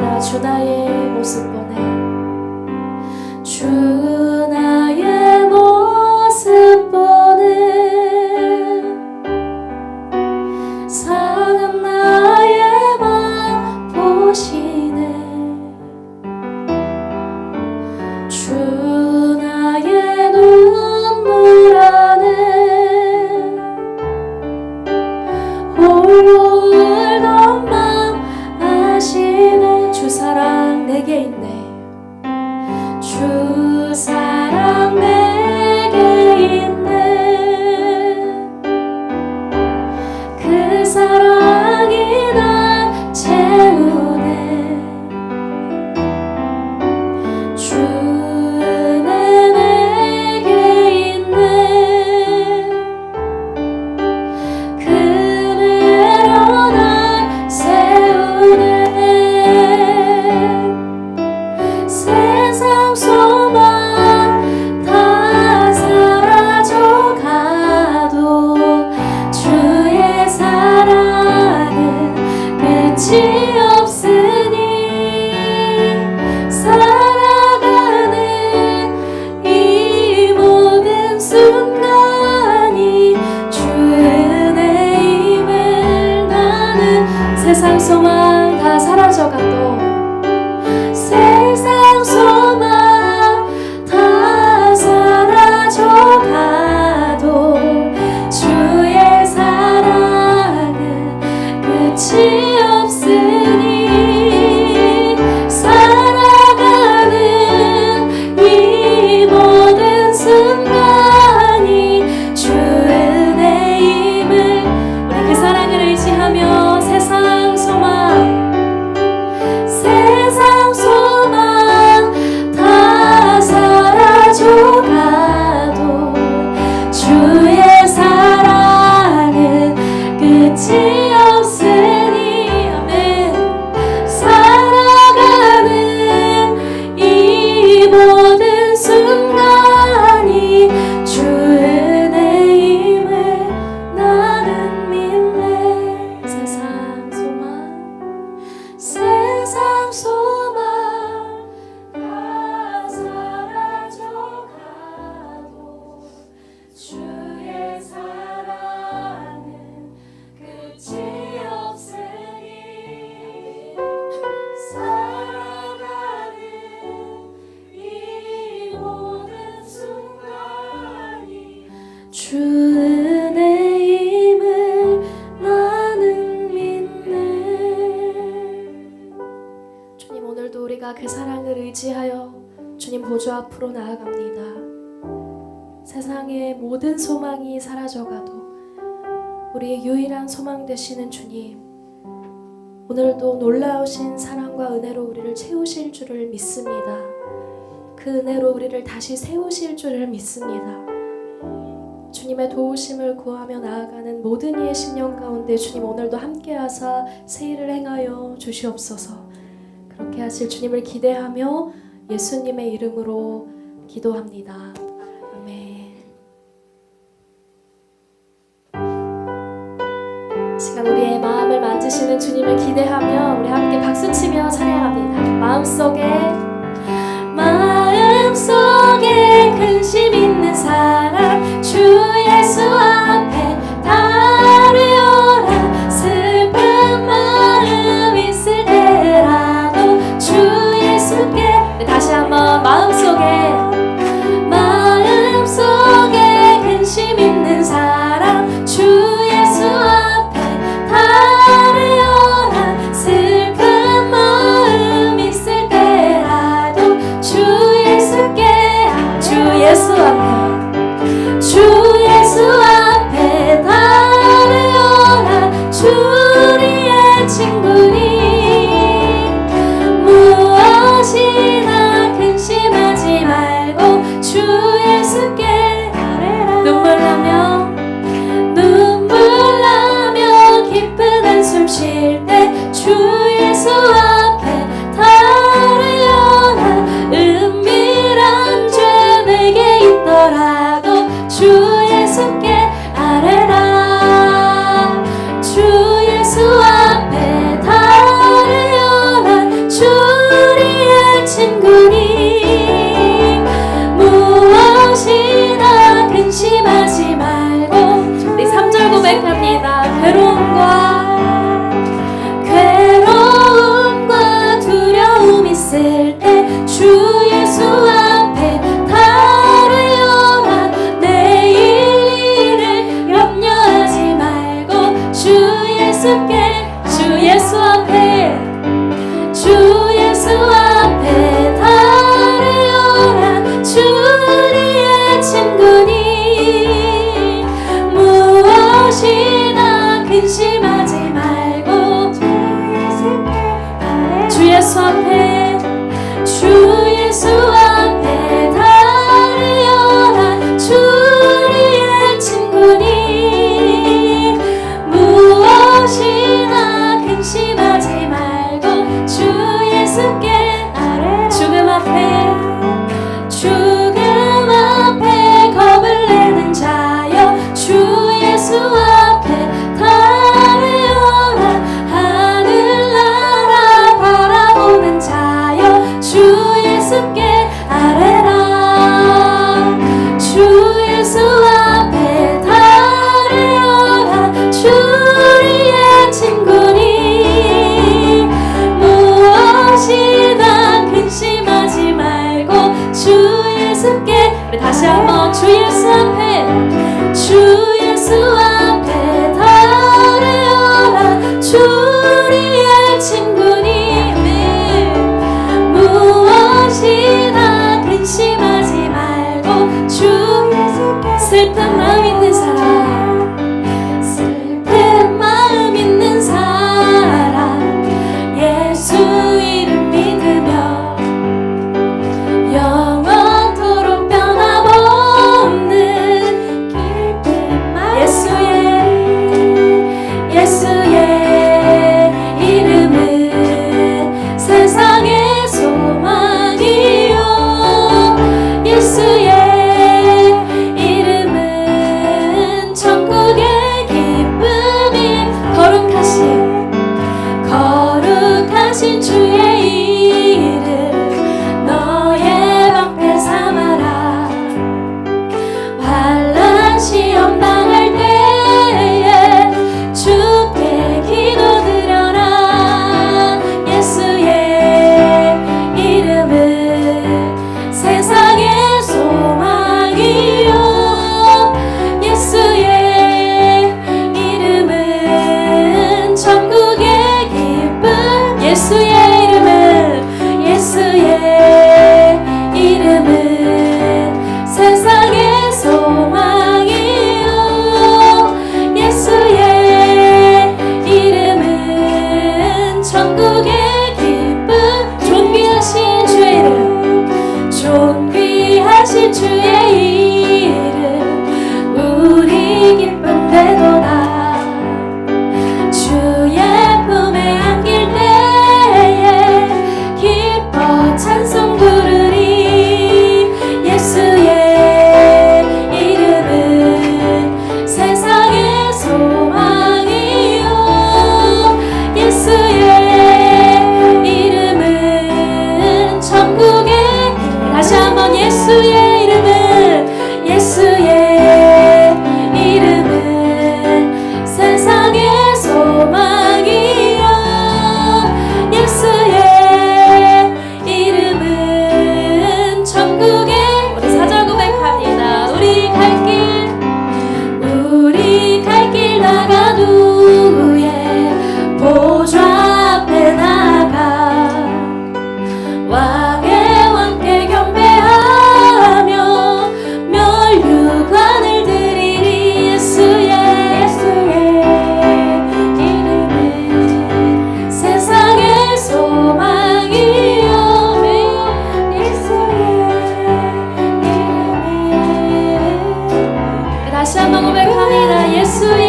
나 주나의 모습 보내. 주 앞으로 나아갑니다. 세상의 모든 소망이 사라져가도 우리의 유일한 소망 되시는 주님, 오늘도 놀라우신 사랑과 은혜로 우리를 채우실 줄을 믿습니다. 그 은혜로 우리를 다시 세우실 줄을 믿습니다. 주님의 도우심을 구하며 나아가는 모든 이의 신령 가운데 주님 오늘도 함께하사 세일을 행하여 주시옵소서. 그렇게 하실 주님을 기대하며 예수님의 이름으로 기도합니다. 아멘. 시간 우리의 마음을 만지시는 주님을 기대하며 우리 함께 박수치며 찬양합니다. 마음속에 마음속에 근심 있는 사람 神の恵みだイエス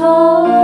told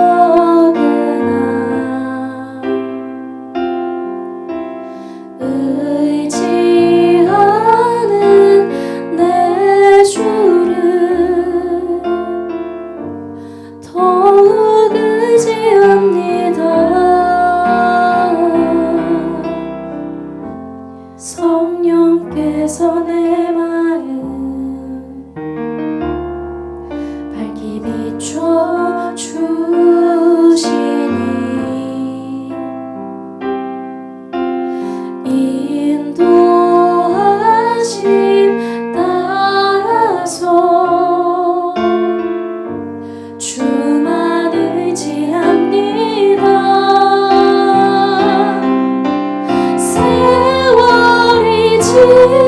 you.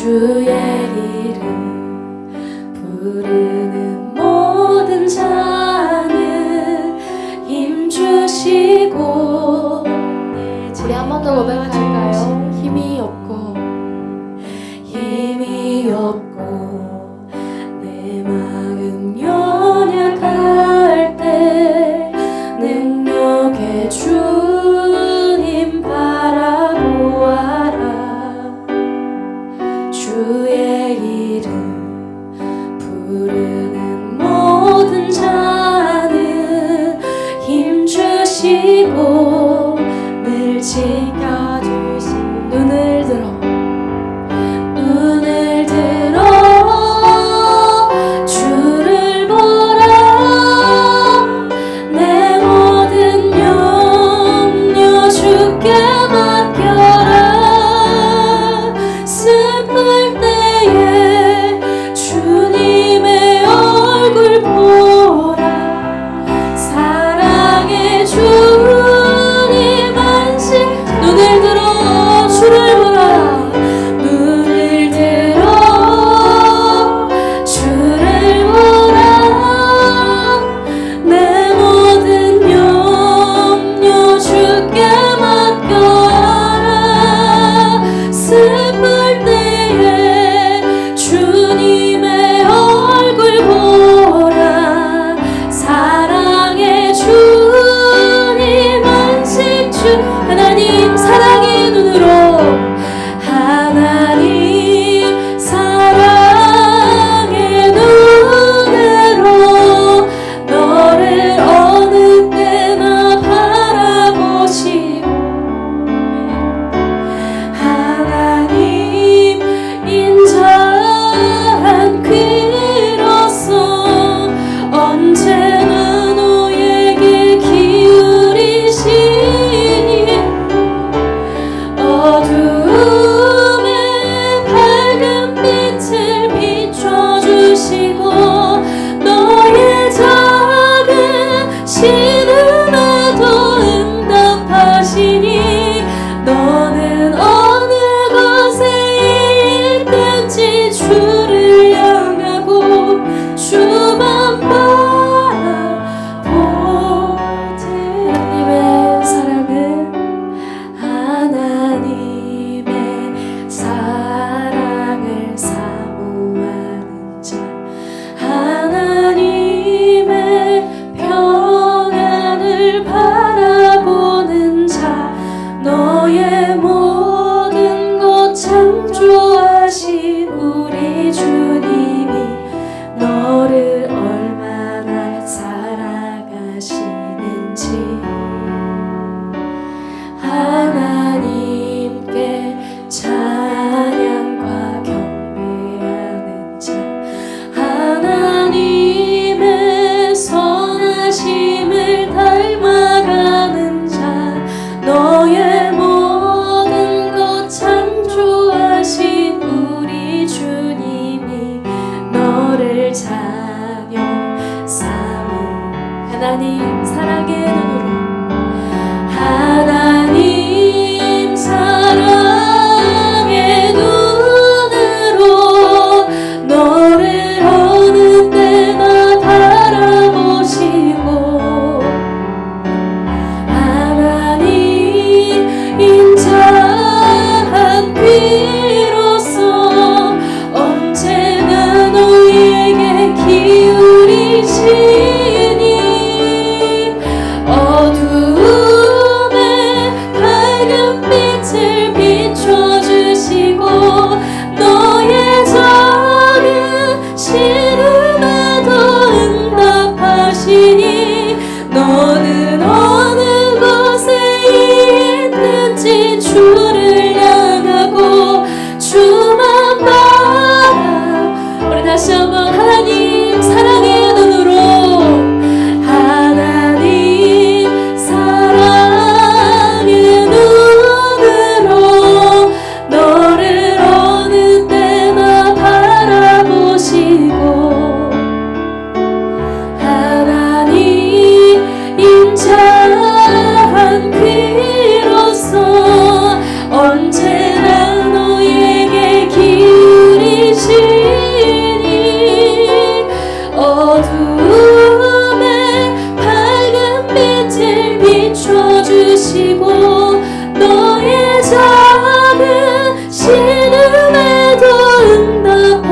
주의 이름 부르는 모든 자는 힘 주시고 우리 한 번 더 고백할까요? 힘이 없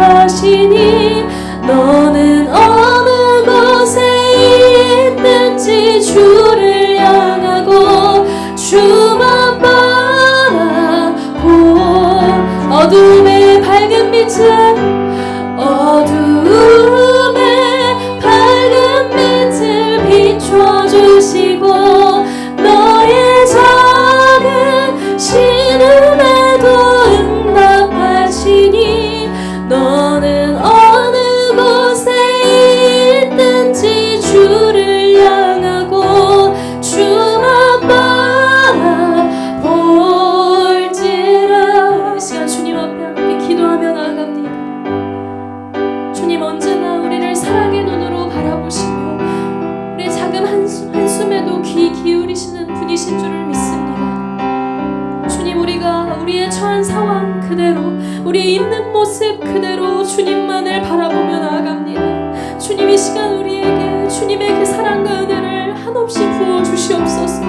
하시니 너는 어느 곳에 있든지 주를 한숨, 한숨에도 귀 기울이시는 분이신 줄을 믿습니다. 주님 우리가 우리의 처한 상황 그대로 우리의 있는 모습 그대로 주님만을 바라보며 나아갑니다. 주님 이 시간 우리에게 주님의 그 사랑과 은혜를 한없이 부어 주시옵소서.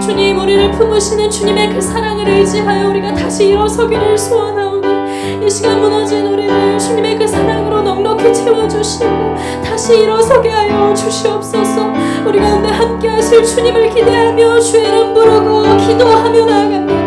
주님 우리를 품으시는 주님의 그 사랑을 의지하여 우리가 다시 일어서기를 소원하오니 이 시간 무너진 우리를 주님의 그 사랑으로 넉넉히 채워주시고 다시 일어서게 하여 주시옵소서 우리 가운데 함께 하실 주님을 기대하며 주의 이름 부르고 기도하며 나아갑니다